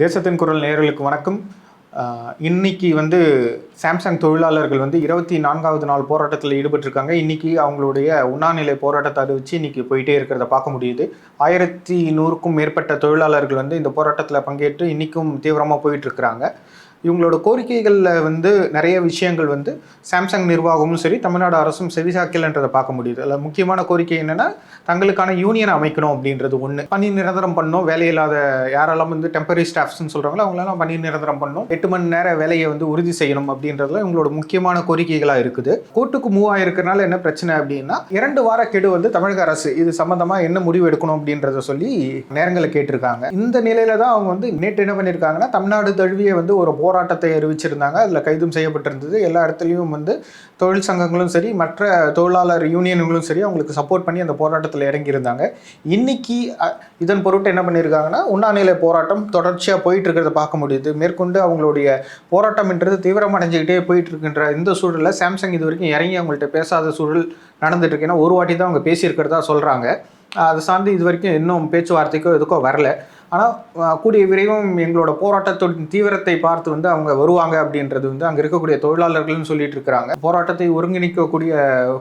தேசத்தின் குரல் நேர்களுக்கு வணக்கம். இன்னைக்கு வந்து சாம்சங் தொழிலாளர்கள் வந்து இருபத்தி நான்காவது நாள் போராட்டத்தில் ஈடுபட்டிருக்காங்க. இன்னைக்கு அவங்களுடைய உண்ணாநிலை போராட்டத்தை அறிவிச்சு இன்னைக்கு போயிட்டே இருக்கிறத பார்க்க முடியுது. ஆயிரத்தி நூறுக்கும் மேற்பட்ட தொழிலாளர்கள் வந்து இந்த போராட்டத்தில் பங்கேற்று இன்னைக்கும் தீவிரமாக போயிட்டு இருக்கிறாங்க. இவங்களோட கோரிக்கைகளில் வந்து நிறைய விஷயங்கள் வந்து சாம்சங் நிர்வாகமும் சரி தமிழ்நாடு அரசும் செவிசாக்கலன்றதை பார்க்க முடியுது. அதில் முக்கியமான கோரிக்கை என்னென்னா தங்களுக்கான யூனியன் அமைக்கணும் அப்படின்றது ஒன்று பணி நிரந்தரம் பண்ணணும் வேலையில்லாத யாரெல்லாம் வந்து டெம்பரரி ஸ்டாஃப்ஸ்னு சொல்கிறாங்களோ அவங்களெல்லாம் பணி நிரந்தரம் பண்ணணும் எட்டு மணி நேர வேலையை வந்து உறுதி செய்யணும் அப்படின்றதுல இவங்களோட முக்கியமான கோரிக்கைகளாக இருக்குது. கோர்ட்டுக்கு மூவ் ஆகிருக்கிறனால என்ன பிரச்சனை அப்படின்னா இரண்டு வார கெடு வந்து தமிழக அரசு இது சம்மந்தமாக என்ன முடிவு எடுக்கணும் அப்படின்றத சொல்லி நேரங்களை கேட்டிருக்காங்க. இந்த நிலையில தான் அவங்க வந்து நேற்று என்ன பண்ணியிருக்காங்கன்னா தமிழ்நாடு தழுவிய வந்து ஒரு போராட்டத்தை அறிவிச்சிருந்தாங்க. அதில் கைதும் செய்யப்பட்டிருந்தது. எல்லா இடத்துலையும் வந்து தொழில் சங்கங்களும் சரி மற்ற தொழிலாளர் யூனியன்களும் சரி அவங்களுக்கு சப்போர்ட் பண்ணி அந்த போராட்டத்தில் இறங்கியிருந்தாங்க. இன்னைக்கு இதன் பொருட்டு என்ன பண்ணியிருக்காங்கன்னா உண்ணாநிலை போராட்டம் தொடர்ச்சியாக போயிட்டு இருக்கிறத பார்க்க முடியுது. மேற்கொண்டு அவங்களுடைய போராட்டம்ன்றது தீவிரமடைஞ்சுக்கிட்டே போயிட்டு இருக்கின்ற இந்த சூழலில் சாம்சங் இது வரைக்கும் இறங்கி அவங்கள்ட்ட பேசாத சூழல் நடந்துட்டு இருக்கு ஏன்னா ஒரு வாட்டி தான் அவங்க பேசியிருக்கிறதா சொல்கிறாங்க அதை சார்ந்து இது வரைக்கும் இன்னும் பேச்சுவார்த்தைக்கோ எதுக்கோ வரல. ஆனால் கூடிய விரைவும் எங்களோட போராட்டத்தின் தீவிரத்தை பார்த்து வந்து அவங்க வருவாங்க அப்படின்றது வந்து அங்கே இருக்கக்கூடிய தொழிலாளர்களும் சொல்லிட்டு இருக்கிறாங்க. போராட்டத்தை ஒருங்கிணைக்கக்கூடிய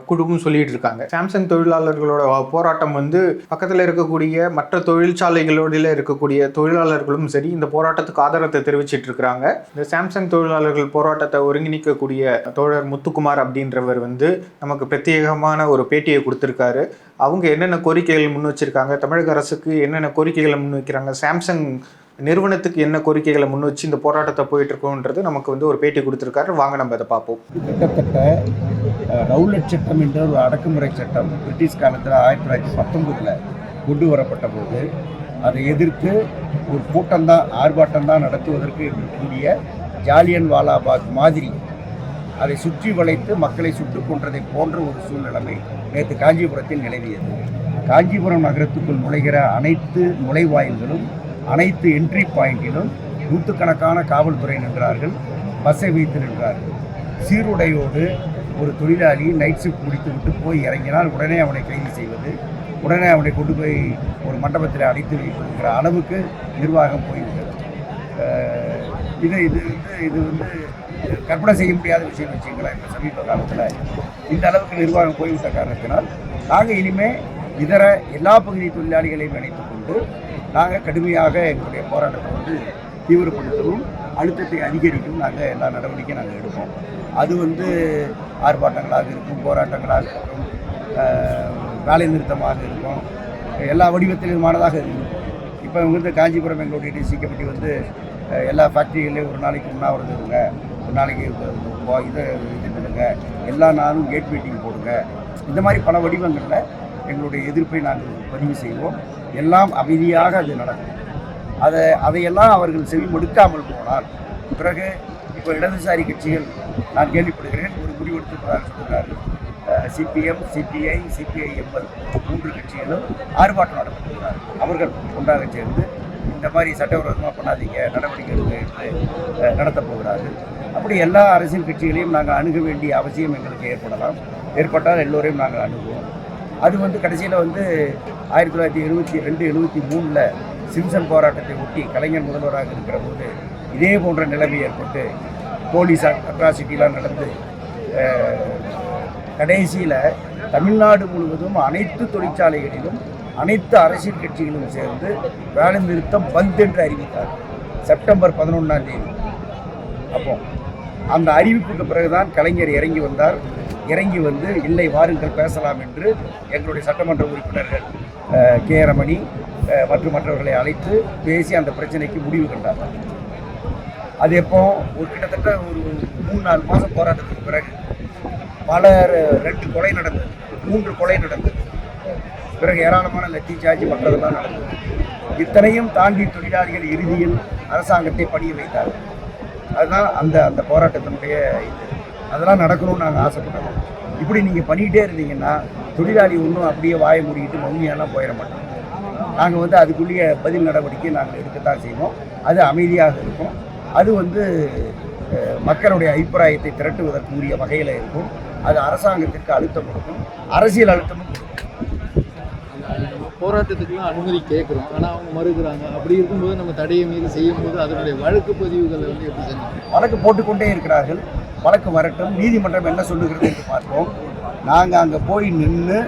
குழுவும் சொல்லிட்டு இருக்காங்க. சாம்சங் தொழிலாளர்களோட போராட்டம் வந்து பக்கத்தில் இருக்கக்கூடிய மற்ற தொழிற்சாலைகளோட இருக்கக்கூடிய தொழிலாளர்களும் சரி இந்த போராட்டத்துக்கு ஆதரத்தை தெரிவிச்சிட்டு இருக்கிறாங்க. இந்த சாம்சங் தொழிலாளர்கள் போராட்டத்தை ஒருங்கிணைக்கக்கூடிய தோழர் முத்துக்குமார் அப்படின்றவர் வந்து நமக்கு பிரத்யேகமான ஒரு பேட்டியை கொடுத்துருக்காரு. அவங்க என்னென்ன கோரிக்கைகள் முன் வச்சிருக்காங்க தமிழக அரசுக்கு என்னென்ன கோரிக்கைகளை முன் வைக்கிறாங்க சாம்சங் நிறுவனத்துக்கு என்ன கோரிக்கைகளை முன் வச்சு இந்த போராட்டத்தை போயிட்டு இருக்கோன்றது நமக்கு வந்து ஒரு பேட்டி கொடுத்துருக்காரு. வாங்க நம்ம அதை பார்ப்போம். கிட்டத்தட்ட ரவுலட் சட்டம் என்ற ஒரு அடக்குமுறை சட்டம் பிரிட்டிஷ் காலத்தில் ஆயிரத்தி தொள்ளாயிரத்தி பத்தொன்பதில் கொண்டு வரப்பட்ட போது அதை எதிர்த்து ஒரு கூட்டம் தான் ஆர்ப்பாட்டம் தான் நடத்துவதற்கு கூடிய ஜாலியன் வாலாபாக் மாதிரி அதை சுற்றி வளைத்து மக்களை சுட்டுக் கொன்றதை போன்ற ஒரு சூழ்நிலைமை நேற்று காஞ்சிபுரத்தில் நிலவியது. காஞ்சிபுரம் நகரத்துக்குள் நுழைகிற அனைத்து நுழைவாயில்களும் அனைத்து என்ட்ரி பாயிண்டிலும் நூற்றுக்கணக்கான காவல்துறை நின்றார்கள் பஸ்ஸை வைத்து நின்றார்கள். சீருடையோடு ஒரு தொழிலாளி நைட் ஷிஃப்ட் முடித்து விட்டு போய் இறங்கினால் உடனே அவனை கைது செய்வது உடனே அவனை கொண்டு போய் ஒரு மண்டபத்தில் அடைத்து வைக்கிற அளவுக்கு நிர்வாகம் போய்விட்டது. இது இது வந்து இது வந்து கற்பனை செய்ய முடியாத விஷயம் வச்சுங்களேன் இப்போ சமீப காலத்தில் இந்த அளவுக்கு நிர்வாகம் போய்விட்ட காரணத்தினால் நாங்கள் இனிமேல் இதர எல்லா பகுதி தொழிலாளிகளையும் இணைத்துக் கொண்டு நாங்கள் கடுமையாக எங்களுடைய போராட்டத்தை வந்து தீவிரப்படுத்தவும் அழுத்தத்தை அதிகரிக்கவும் நாங்கள் எல்லா நடவடிக்கையும் நாங்கள் எடுப்போம். அது வந்து ஆர்ப்பாட்டங்களாக இருக்கும் போராட்டங்களாக இருக்கும் வேலை நிறுத்தமாக இருக்கும் எல்லா வடிவத்திலுமானதாக இருக்கும். இப்போ வந்து காஞ்சிபுரம் எங்களுடைய டிசி கமிட்டி வந்து எல்லா ஃபேக்ட்ரிகள்லேயும் ஒரு நாளைக்கு உண்ணாவிரதம் இருங்க ஒரு நாளைக்கு இதை இது பண்ணுங்க எல்லா நாளும் கேட் மீட்டிங் போடுங்க. இந்த மாதிரி பல வடிவங்களில் எங்களுடைய எதிர்ப்பை நாங்கள் பதிவு செய்வோம். எல்லாம் அமைதியாக அது நடக்கும். அதை அதையெல்லாம் அவர்கள் செவி மடுக்காமல் போனால் பிறகு இப்போ இடதுசாரி கட்சிகள் நான் கேள்விப்படுகிறேன் ஒரு முடிவெடுத்திருப்பதாக சொல்கிறார்கள் சிபிஎம் சிபிஐ சிபிஐஎம்எல் மூன்று கட்சிகளும் ஆர்ப்பாட்டம் நடத்திருக்கிறார் அவர்கள் ஒன்றாக சேர்ந்து இந்த மாதிரி சட்டவிரோதமாக பண்ணாதீங்க நடவடிக்கை எடுங்க என்று நடத்தப் போகிறார்கள். அப்படி எல்லா அரசியல் கட்சிகளையும் நாங்கள் அணுக வேண்டிய அவசியம் எங்களுக்கு ஏற்படலாம். ஏற்பட்டால் எல்லோரையும் நாங்கள் அணுகுவோம். அது வந்து கடைசியில் வந்து ஆயிரத்தி தொள்ளாயிரத்தி எழுபத்தி ரெண்டு எழுபத்தி மூணில் சிம்சன் போராட்டத்தை ஒட்டி கலைஞர் முதல்வராக இருக்கிற போது இதே போன்ற நிலைமை ஏற்பட்டு போலீஸ் அட்ராசிட்டிலாம் நடந்து கடைசியில் தமிழ்நாடு முழுவதும் அனைத்து தொழிற்சாலைகளிலும் அனைத்து அரசியல் கட்சிகளும் சேர்ந்து வேலை நிறுத்தம் பந்த் என்று அறிவித்தார். செப்டம்பர் பதினொன்றாம் தேதி. அப்போ அந்த அறிவிப்புக்கு பிறகுதான் கலைஞர் இறங்கி வந்தார். இறங்கி வந்து இல்லை வாருங்கள் பேசலாம் என்று எங்களுடைய சட்டமன்ற உறுப்பினர்கள் கே. ரமணி மற்றும் மற்றவர்களை அழைத்து பேசி அந்த பிரச்சனைக்கு முடிவு கண்டார்கள். அது எப்போ? ஒரு கிட்டத்தட்ட ஒரு மூணு நாலு மாதம் போராட்டத்துக்கு பிறகு. பல ரெண்டு கொலை நடந்தது. மூன்று கொலை நடந்தது. பிறகு ஏராளமான லட்சி சார்ஜ் மற்றதெல்லாம் நடந்தது. இத்தனையும் தாண்டி தொழிலாளிகள் இறுதியில் அரசாங்கத்தை பணிய வைத்தார்கள். அதுதான் அந்த அந்த போராட்டத்தினுடைய இது. அதெல்லாம் நடக்கணும்னு நாங்கள் ஆசைப்படுறோம் இப்படி நீங்கள் பண்ணிக்கிட்டே இருந்தீங்கன்னா தொழிலாளி ஒன்றும் அப்படியே வாய மூடிக்கிட்டு மௌனியெல்லாம் போயிட மாட்டோம் நாங்கள் வந்து அதுக்குள்ளேயே பதில் நடவடிக்கை நாங்கள் எடுக்கத்தான் செய்வோம். அது அமைதியாக இருக்கும். அது வந்து மக்களுடைய அபிப்பிராயத்தை திரட்டுவதற்கு உரிய வகையில் இருக்கும். அது அரசாங்கத்திற்கு அழுத்தம் கொடுக்கும். அரசியல் அழுத்தமும் போராட்டத்துக்குலாம் அனுமதி கேட்குறோம். ஆனால் அவங்க மறுக்கிறாங்க. அப்படி இருக்கும்போது நம்ம தடையை மீறி செய்யும்போது அதனுடைய வழக்கு பதிவுகளை வந்து எப்படி செஞ்சோம் வழக்கு போட்டுக்கொண்டே இருக்கிறார்கள். வழக்கு வரட்டும் நீதிமன்றம் என்ன சொல்லுகிறது என்று பார்ப்போம். நாங்கள் அங்கே போய் நின்று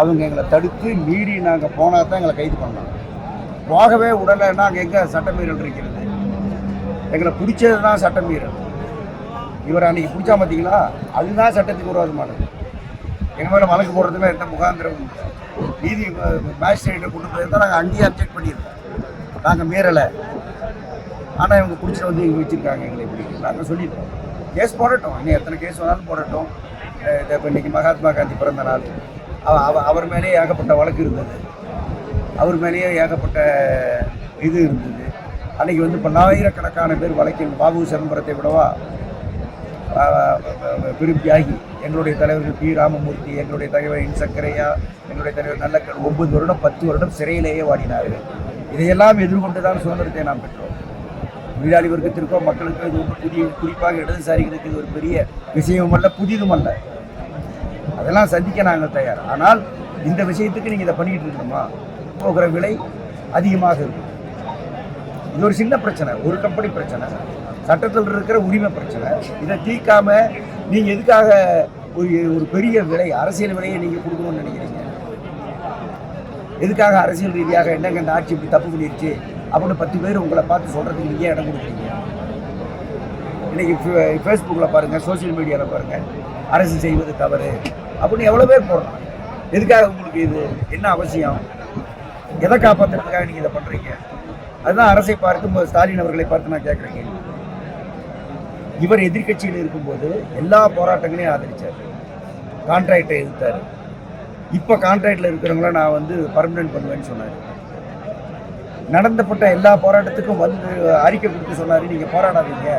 அவங்க எங்களை தடுத்து மீறி நாங்கள் போனால் தான் எங்களை கைது பண்ணலாம். போகவே உடலைன்னா அங்கே எங்கே சட்டமீறல் இருக்கிறது? எங்களை பிடிச்சது தான் சட்டமீறல். இவர் அன்றைக்கி பிடிச்சா பார்த்தீங்களா அதுதான் சட்டத்துக்கு விரோதமானது. எங்கள் மேலே வழக்கு போடுறதுமே எந்த முகாந்திரம் நீதி மேஜிஸ்ட்ரேட்டை கொண்டு போயிருந்தால் நாங்கள் அங்கேயே அப்ஜெக்ட் பண்ணியிருக்கோம். நாங்கள் மீறலை. ஆனால் இவங்க பிடிச்சிட்டு வந்து இங்கே வச்சுருக்காங்க எங்களை இப்படி. நாங்கள் சொல்லியிருக்கோம். கேஸ் போடட்டும். இன்னும் எத்தனை கேஸ் வேணாலும் போடட்டும். இது இப்போ இன்றைக்கி மகாத்மா காந்தி பிறந்த நாள். அவ- அவ- அவர் மேலேயே ஏகப்பட்ட வழக்கு இருந்தது. அவர் மேலேயே ஏகப்பட்ட இது இருந்தது. அன்றைக்கி வந்து பல்லாயிரக்கணக்கான பேர் வழக்கில் பாபு சிதம்பரத்தை விடவா ஆஹ், எங்களுடைய தலைவர்கள் பி. ராமமூர்த்தி எங்களுடைய தலைவர் என். சக்கரையா எங்களுடைய தலைவர் நல்ல ஒன்பது வருடம் பத்து வருடம் சிறையிலேயே வாடினார்கள். இதையெல்லாம் எதிர்கொண்டு தான் சுதந்திரத்தை நாம் பெற்றோம். தொழிலாளி வர்க்கத்திற்கோ மக்களுக்கோ இது ஒன்றும் புதிய குறிப்பாக இடதுசாரிகளுக்கு இது ஒரு பெரிய விஷயமும் அல்ல புதிதும் அல்ல அதெல்லாம் சந்திக்க நாங்கள் தயார். ஆனால் இந்த விஷயத்துக்கு நீங்கள் இதை பண்ணிக்கிட்டு இருக்கணுமா? போகிற விலை அதிகமாக இருக்கும். இது ஒரு சின்ன பிரச்சனை ஒரு கம்பெனி பிரச்சனை. சட்டத்தில் இருக்கிற உரிமை பிரச்சனை. இதை தீர்க்காம நீங்கள் எதுக்காக ஒரு ஒரு பெரிய விலை அரசியல் விலையை நீங்கள் கொடுக்கணும்னு நினைக்கிறீங்க? எதுக்காக அரசியல் ரீதியாக என்னங்க இந்த ஆட்சி இப்படி தப்பு பண்ணிருச்சு? அப்படின்னு பத்து பேர் உங்களை பார்த்து சொல்கிறதுக்கு நீங்கள் இடம் கொடுக்குறீங்க? இன்றைக்கி ஃபேஸ்புக்கில் பாருங்கள் சோஷியல் மீடியாவில் பாருங்கள் அரசு செய்வது தவறு அப்படின்னு எவ்வளோ பேர் போடுறோம் எதுக்காக உங்களுக்கு இது? என்ன அவசியம்? எதை காப்பாற்றுறதுக்காக நீங்கள் இதை பண்ணுறீங்க அதுதான் அரசை பார்த்து ஸ்டாலின் அவர்களை பார்த்து நான் கேட்குறேங்க இவர் எதிர்கட்சியில் இருக்கும்போது எல்லா போராட்டங்களையும் ஆதரித்தார் கான்ட்ராக்டை எதிர்த்தார். இப்போ கான்ட்ராக்டில் இருக்கிறவங்கள நான் வந்து பர்மனெண்ட் பண்ணுவேன்னு சொன்னார். நடந்தப்பட்ட எல்லா போராட்டத்துக்கும் வந்து அறிக்கை கொடுத்து சொன்னார். நீங்கள் போராடாதீங்க.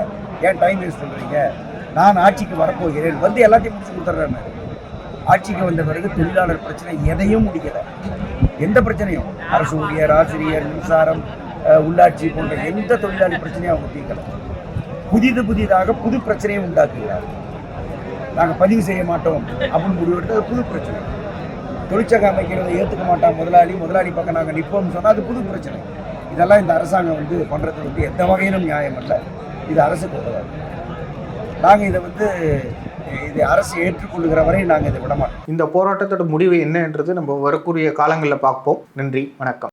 ஏன் டைம் வேஸ்ட் பண்ணுறீங்க நான் ஆட்சிக்கு வரப்போகிறேன். வந்து எல்லாத்தையும் முடிச்சு கொடுத்துட்றேன் ஆட்சிக்கு வந்த பிறகு தொழிலாளர் பிரச்சனை எதையும் முடிக்கலை. எந்த பிரச்சனையும்? அரசு ஊழியர் ஆசிரியர் மின்சாரம் உள்ளாட்சி போன்ற எந்த தொழிலாளி பிரச்சனையும் அவங்க தீர்க்கலை. புதிது புதிதாக புது பிரச்சனையை உண்டாக்குகிறார். நாங்கள் பதிவு செய்ய மாட்டோம். அப்படின்னு முடிவெடுத்து அது புது பிரச்சனை. தொழிற்சங்கம் அமைக்கிறதை ஏற்றுக்க மாட்டான் முதலாளி. முதலாளி பக்கம் நாங்கள் நிற்போம்னு சொன்னால் அது புது பிரச்சனை. இதெல்லாம் இந்த அரசாங்கம் வந்து பண்ணுறது வந்து எந்த வகையிலும் நியாயம் அல்ல. இது அரசுக்கு உதவாது. நாங்கள் இதை வந்து இது அரசு ஏற்றுக்கொள்ளுகிற வரை நாங்கள் இதை விடமாட்டோம் இந்த போராட்டத்தோட முடிவு என்னன்றது நம்ம வரக்கூடிய காலங்களில் பார்ப்போம். நன்றி வணக்கம்.